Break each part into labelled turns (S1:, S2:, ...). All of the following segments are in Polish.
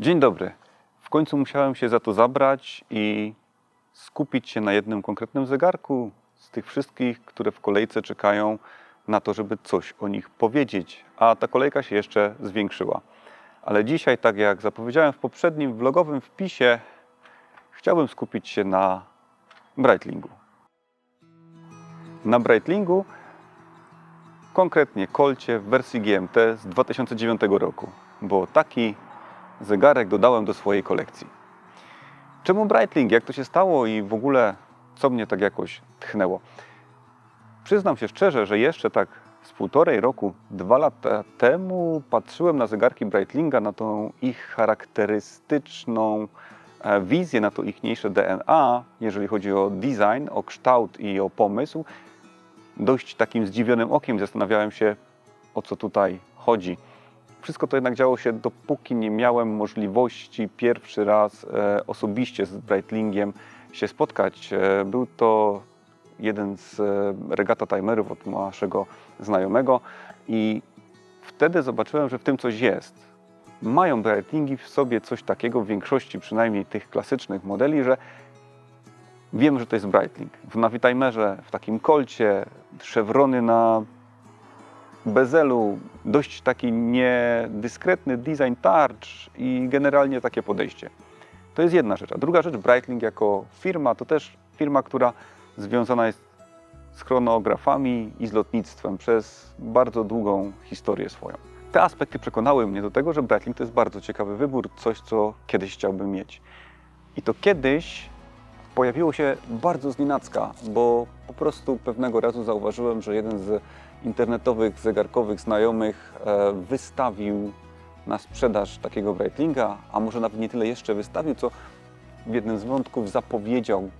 S1: Dzień dobry. W końcu musiałem się za to zabrać i skupić się na jednym konkretnym zegarku z tych wszystkich, które w kolejce czekają na to, żeby coś o nich powiedzieć. A ta kolejka się jeszcze zwiększyła. Ale dzisiaj, tak jak zapowiedziałem w poprzednim vlogowym wpisie, chciałbym skupić się na Breitlingu. Na Breitlingu, konkretnie Kolcie w wersji GMT z 2009 roku, bo taki zegarek dodałem do swojej kolekcji. Czemu Breitling? Jak to się stało i w ogóle co mnie tak jakoś tchnęło? Przyznam się szczerze, że jeszcze tak z półtorej roku, dwa lata temu patrzyłem na zegarki Breitlinga, na tą ich charakterystyczną e, wizję, na to ichniejsze DNA, jeżeli chodzi o design, o kształt i o pomysł. Dość takim zdziwionym okiem zastanawiałem się, o co tutaj chodzi. Wszystko to jednak działo się, dopóki nie miałem możliwości pierwszy raz e, osobiście z Breitlingiem się spotkać. E, był to jeden z e, regata timerów od naszego znajomego i wtedy zobaczyłem, że w tym coś jest. Mają Breitlingi w sobie coś takiego, w większości przynajmniej tych klasycznych modeli, że wiem, że to jest Breitling. W Navitimerze, w takim kolcie, szewrony na bezelu, dość taki niedyskretny design tarcz i generalnie takie podejście. To jest jedna rzecz. A druga rzecz, Breitling jako firma, to też firma, która związana jest z chronografami i z lotnictwem przez bardzo długą historię swoją. Te aspekty przekonały mnie do tego, że Breitling to jest bardzo ciekawy wybór, coś, co kiedyś chciałbym mieć. I to kiedyś pojawiło się bardzo znienacka, bo po prostu pewnego razu zauważyłem, że jeden z internetowych, zegarkowych znajomych e, wystawił na sprzedaż takiego Breitlinga, a może nawet nie tyle jeszcze wystawił, co w jednym z wątków zapowiedział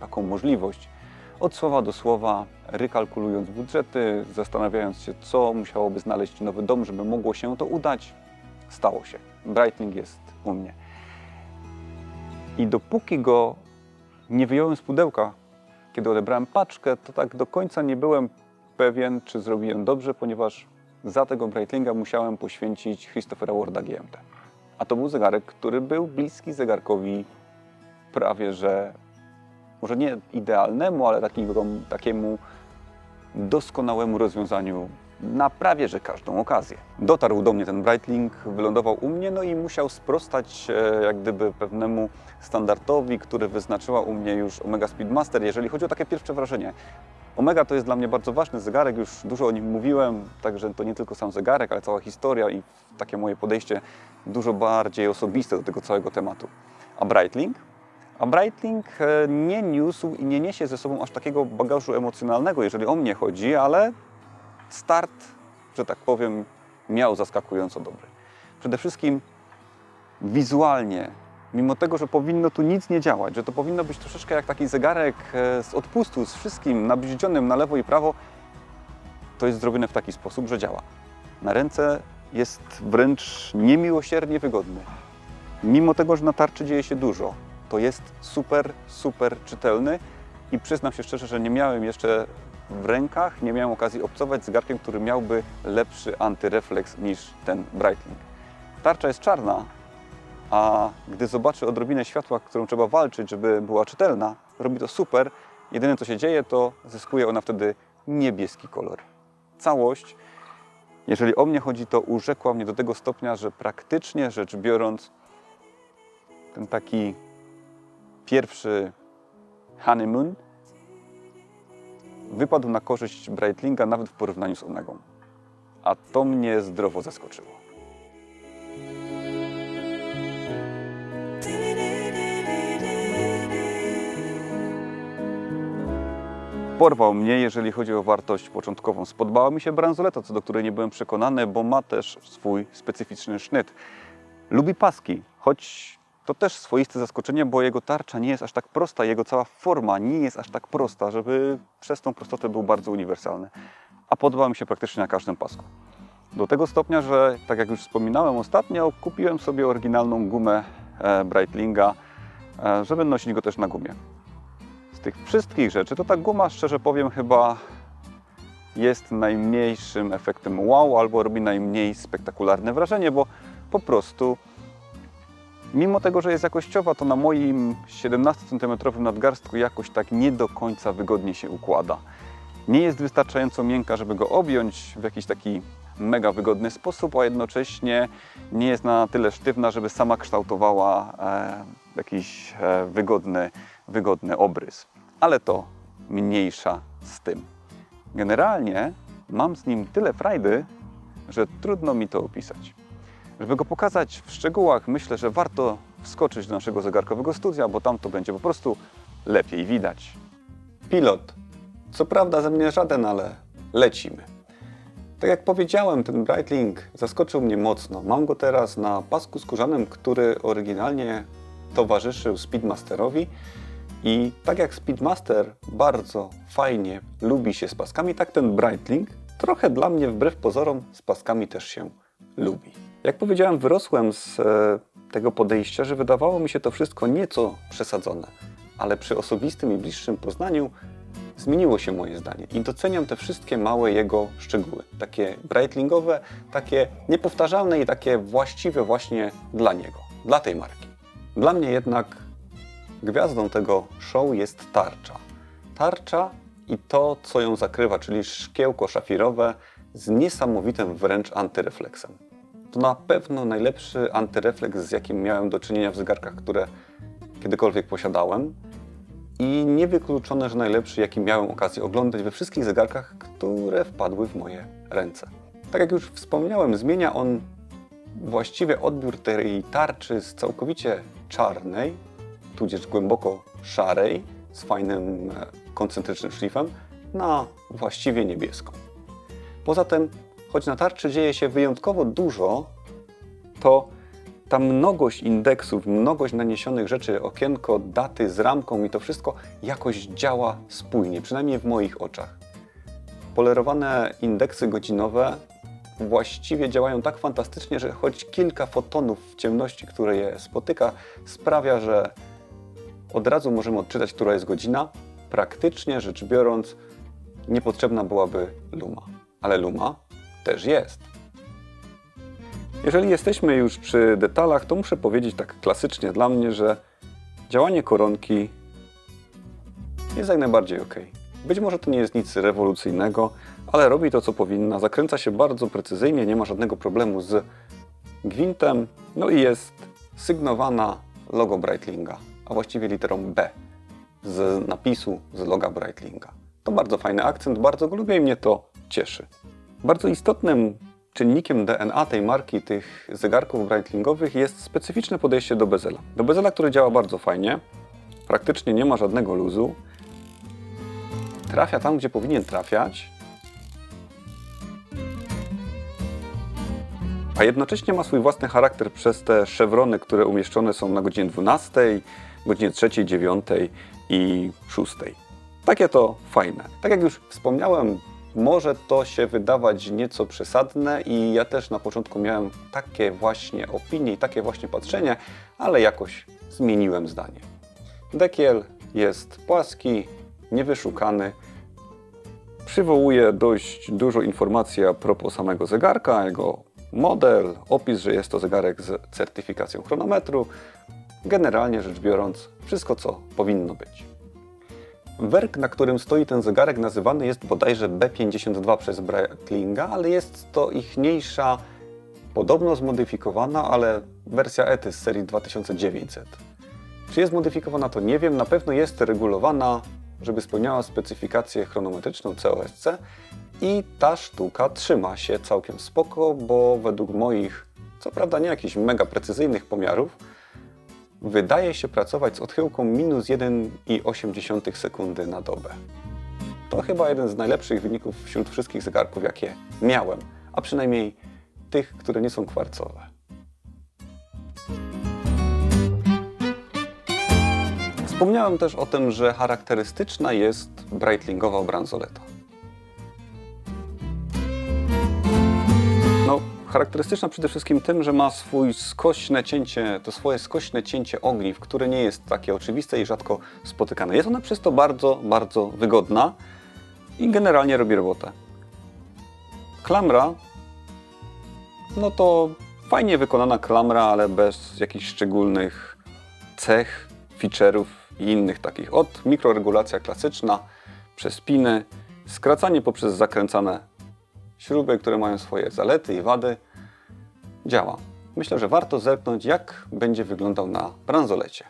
S1: taką możliwość. Od słowa do słowa, rekalkulując budżety, zastanawiając się, co musiałoby znaleźć nowy dom, żeby mogło się to udać, stało się. Breitling jest u mnie. I dopóki go nie wyjąłem z pudełka, kiedy odebrałem paczkę, to tak do końca nie byłem pewien, czy zrobiłem dobrze, ponieważ za tego Breitlinga musiałem poświęcić Christophera Warda GMT. A to był zegarek, który był bliski zegarkowi prawie że, może nie idealnemu, ale takiego, takiemu doskonałemu rozwiązaniu na prawie że każdą okazję. Dotarł do mnie ten Breitling, wylądował u mnie, no i musiał sprostać e, jak gdyby pewnemu standardowi, który wyznaczyła u mnie już Omega Speedmaster, jeżeli chodzi o takie pierwsze wrażenie. Omega to jest dla mnie bardzo ważny zegarek, już dużo o nim mówiłem, także to nie tylko sam zegarek, ale cała historia i takie moje podejście dużo bardziej osobiste do tego całego tematu. A Breitling? A Breitling e, nie niósł i nie niesie ze sobą aż takiego bagażu emocjonalnego, jeżeli o mnie chodzi, ale start, że tak powiem, miał zaskakująco dobry. Przede wszystkim wizualnie, mimo tego, że powinno tu nic nie działać, że to powinno być troszeczkę jak taki zegarek e, z odpustu, z wszystkim nabździonym na lewo i prawo, to jest zrobione w taki sposób, że działa. Na ręce jest wręcz niemiłosiernie wygodny. Mimo tego, że na tarczy dzieje się dużo, to jest super, super czytelny i przyznam się szczerze, że nie miałem jeszcze w rękach, nie miałem okazji obcować zegarkiem, który miałby lepszy antyrefleks niż ten Breitling. Tarcza jest czarna, a gdy zobaczy odrobinę światła, którą trzeba walczyć, żeby była czytelna, robi to super. Jedyne co się dzieje, to zyskuje ona wtedy niebieski kolor. Całość, jeżeli o mnie chodzi, to urzekła mnie do tego stopnia, że praktycznie rzecz biorąc, ten taki pierwszy honeymoon wypadł na korzyść Breitlinga nawet w porównaniu z Omegą. A to mnie zdrowo zaskoczyło. Porwał mnie, jeżeli chodzi o wartość początkową. Spodobała mi się bransoleta, co do której nie byłem przekonany, bo ma też swój specyficzny sznyt. Lubi paski, choć to też swoiste zaskoczenie, bo jego tarcza nie jest aż tak prosta, jego cała forma nie jest aż tak prosta, żeby przez tą prostotę był bardzo uniwersalny. A podoba mi się praktycznie na każdym pasku. Do tego stopnia, że tak jak już wspominałem ostatnio, kupiłem sobie oryginalną gumę e, Breitlinga, e, żeby nosić go też na gumie. Tych wszystkich rzeczy, to ta guma, szczerze powiem, chyba jest najmniejszym efektem wow, albo robi najmniej spektakularne wrażenie, bo po prostu Mimo tego, że jest jakościowa, to na moim 17 cm nadgarstku jakoś tak nie do końca wygodnie się układa. Nie jest wystarczająco miękka, żeby go objąć w jakiś taki mega wygodny sposób, a jednocześnie nie jest na tyle sztywna, żeby sama kształtowała e, jakiś e, wygodny, wygodny obrys. Ale to mniejsza z tym. Generalnie mam z nim tyle frajdy, że trudno mi to opisać. Żeby go pokazać w szczegółach, myślę, że warto wskoczyć do naszego zegarkowego studia, bo tam to będzie po prostu lepiej widać. Pilot. Co prawda ze mnie żaden, ale lecimy. Tak jak powiedziałem, ten Breitling zaskoczył mnie mocno. Mam go teraz na pasku skórzanym, który oryginalnie towarzyszył Speedmasterowi. I tak jak Speedmaster bardzo fajnie lubi się z paskami, tak ten Breitling trochę dla mnie wbrew pozorom z paskami też się lubi. Jak powiedziałem, wyrosłem z e, tego podejścia, że wydawało mi się to wszystko nieco przesadzone, ale przy osobistym i bliższym poznaniu zmieniło się moje zdanie i doceniam te wszystkie małe jego szczegóły. Takie breitlingowe, takie niepowtarzalne i takie właściwe właśnie dla niego, dla tej marki. Dla mnie jednak gwiazdą tego show jest tarcza. Tarcza i to, co ją zakrywa, czyli szkiełko szafirowe z niesamowitym wręcz antyrefleksem. To na pewno najlepszy antyrefleks, z jakim miałem do czynienia w zegarkach, które kiedykolwiek posiadałem. I niewykluczone, że najlepszy, jaki miałem okazję oglądać we wszystkich zegarkach, które wpadły w moje ręce. Tak jak już wspomniałem, zmienia on właściwie odbiór tej tarczy z całkowicie czarnej, tudzież głęboko szarej, z fajnym e, koncentrycznym szlifem, na właściwie niebieską. Poza tym, choć na tarczy dzieje się wyjątkowo dużo, to ta mnogość indeksów, mnogość naniesionych rzeczy, okienko, daty z ramką i to wszystko jakoś działa spójnie, przynajmniej w moich oczach. Polerowane indeksy godzinowe właściwie działają tak fantastycznie, że choć kilka fotonów w ciemności, które je spotyka, sprawia, że od razu możemy odczytać, która jest godzina. Praktycznie rzecz biorąc, niepotrzebna byłaby luma. Ale luma też jest. Jeżeli jesteśmy już przy detalach, to muszę powiedzieć tak klasycznie dla mnie, że działanie koronki jest jak najbardziej ok. Być może to nie jest nic rewolucyjnego, ale robi to, co powinna. Zakręca się bardzo precyzyjnie, nie ma żadnego problemu z gwintem. No i jest sygnowana logo Breitlinga, a właściwie literą B z napisu z loga Breitlinga. To bardzo fajny akcent, bardzo go lubię i mnie to cieszy. Bardzo istotnym czynnikiem DNA tej marki, tych zegarków breitlingowych jest specyficzne podejście do bezela. Do bezela, który działa bardzo fajnie, praktycznie nie ma żadnego luzu, trafia tam, gdzie powinien trafiać, a jednocześnie ma swój własny charakter przez te szewrony, które umieszczone są na godzinie 12, godzinie 3, 9 i 6. Takie to fajne. Tak jak już wspomniałem, może to się wydawać nieco przesadne i ja też na początku miałem takie właśnie opinie i takie właśnie patrzenie, ale jakoś zmieniłem zdanie. Dekiel jest płaski, niewyszukany, przywołuje dość dużo informacji a propos samego zegarka, jego model, opis, że jest to zegarek z certyfikacją chronometru. Generalnie rzecz biorąc, wszystko co powinno być. Werk, na którym stoi ten zegarek, nazywany jest bodajże B52 przez Breitlinga, ale jest to ichniejsza, podobno zmodyfikowana, ale wersja ETY z serii 2900. Czy jest modyfikowana, to nie wiem. Na pewno jest regulowana, żeby spełniała specyfikację chronometryczną COSC i ta sztuka trzyma się całkiem spoko, bo według moich, co prawda nie jakichś mega precyzyjnych pomiarów, wydaje się pracować z odchyłką minus 1,8 sekundy na dobę. To chyba jeden z najlepszych wyników wśród wszystkich zegarków, jakie miałem, a przynajmniej tych, które nie są kwarcowe. Wspomniałem też o tym, że charakterystyczna jest breitlingowa bransoleta. Charakterystyczna przede wszystkim tym, że ma swój skośne cięcie, to swoje skośne cięcie ogniw, które nie jest takie oczywiste i rzadko spotykane. Jest ona przez to bardzo, bardzo wygodna i generalnie robi robotę. Klamra, no to Fajnie wykonana klamra, ale bez jakichś szczególnych cech, feature'ów i innych takich. Od mikroregulacja klasyczna, przez piny, skracanie poprzez zakręcane śruby, które mają swoje zalety i wady, działa. Myślę, że warto zerknąć, jak będzie wyglądał na bransolecie.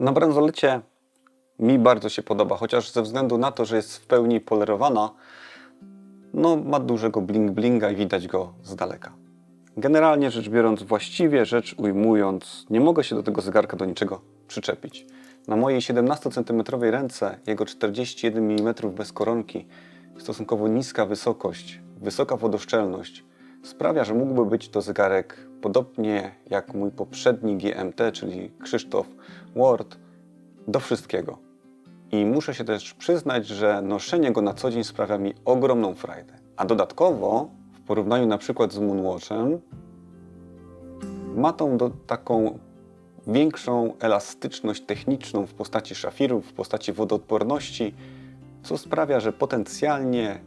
S1: Na bransolecie mi bardzo się podoba, chociaż ze względu na to, że jest w pełni polerowana, no ma dużego bling-blinga i widać go z daleka. Generalnie rzecz biorąc, właściwie rzecz ujmując, nie mogę się do tego zegarka do niczego przyczepić. Na mojej 17 cm ręce jego 41 mm bez koronki, stosunkowo niska wysokość, wysoka wodoszczelność sprawia, że mógłby być to zegarek podobnie jak mój poprzedni GMT, czyli Krzysztof Ward, do wszystkiego. I muszę się też przyznać, że noszenie go na co dzień sprawia mi ogromną frajdę. A dodatkowo, w porównaniu na przykład z Moonwatchem, ma tą do, taką większą elastyczność techniczną w postaci szafirów, w postaci wodoodporności, co sprawia, że potencjalnie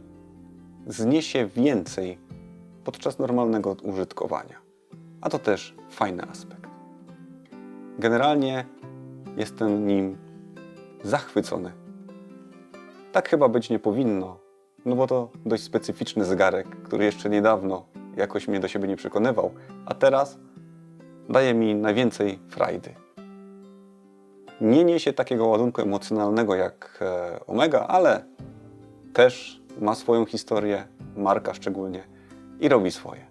S1: zniesie więcej podczas normalnego użytkowania. A to też fajny aspekt. Generalnie jestem nim zachwycony. Tak chyba być nie powinno, no bo to dość specyficzny zegarek, który jeszcze niedawno jakoś mnie do siebie nie przekonywał, a teraz daje mi najwięcej frajdy. Nie niesie takiego ładunku emocjonalnego jak e, Omega, ale też ma swoją historię, marka szczególnie i robi swoje.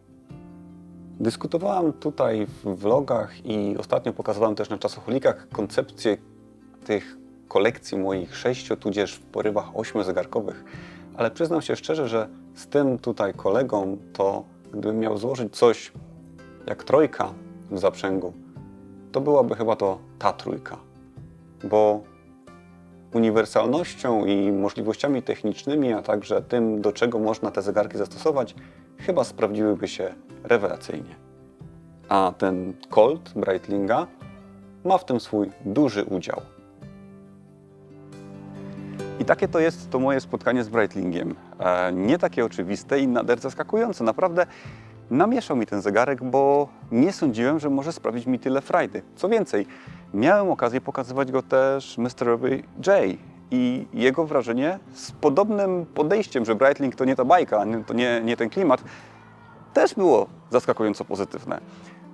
S1: Dyskutowałem tutaj w vlogach i ostatnio pokazywałem też na czasocholikach koncepcję tych kolekcji moich sześciu, tudzież w porywach ośmiu zegarkowych, ale przyznam się szczerze, że z tym tutaj kolegą to gdybym miał złożyć coś jak trojka w zaprzęgu, to byłaby chyba to ta trójka, bo uniwersalnością i możliwościami technicznymi, a także tym, do czego można te zegarki zastosować, chyba sprawdziłyby się rewelacyjnie. A ten Colt Breitlinga ma w tym swój duży udział. I takie to jest to moje spotkanie z Breitlingiem. E, nie takie oczywiste i nader zaskakujące. Naprawdę namieszał mi ten zegarek, bo nie sądziłem, że może sprawić mi tyle frajdy. Co więcej, miałem okazję pokazywać go też Mr. J i jego wrażenie z podobnym podejściem, że Breitling to nie ta bajka, to nie, nie ten klimat, też było zaskakująco pozytywne.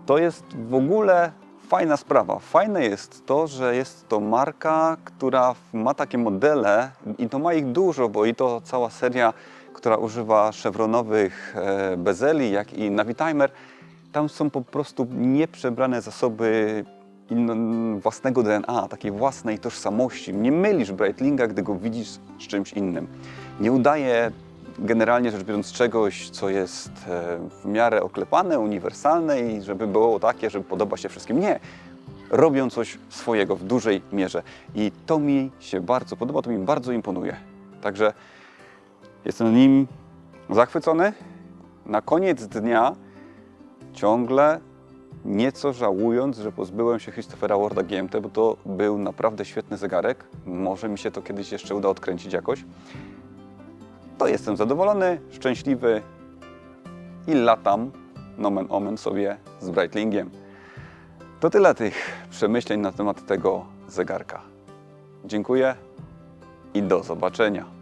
S1: To jest w ogóle fajna sprawa. Fajne jest to, że jest to marka, która ma takie modele i to ma ich dużo, bo i to cała seria, która używa chevronowych e, bezeli, jak i Navitimer, tam są po prostu nieprzebrane zasoby własnego DNA, takiej własnej tożsamości. Nie mylisz Breitlinga, gdy go widzisz z czymś innym. Nie udaje generalnie rzecz biorąc czegoś, co jest e, w miarę oklepane, uniwersalne i żeby było takie, że podoba się wszystkim. Nie. Robią coś swojego w dużej mierze. I to mi się bardzo podoba, to mi bardzo imponuje. Także jestem nim zachwycony. Na koniec dnia ciągle nieco żałując, że pozbyłem się Christophera Warda GMT, bo to był naprawdę świetny zegarek. Może mi się to kiedyś jeszcze uda odkręcić jakoś. To jestem zadowolony, szczęśliwy i latam, nomen omen sobie z Breitlingiem. To tyle tych przemyśleń na temat tego zegarka. Dziękuję i do zobaczenia.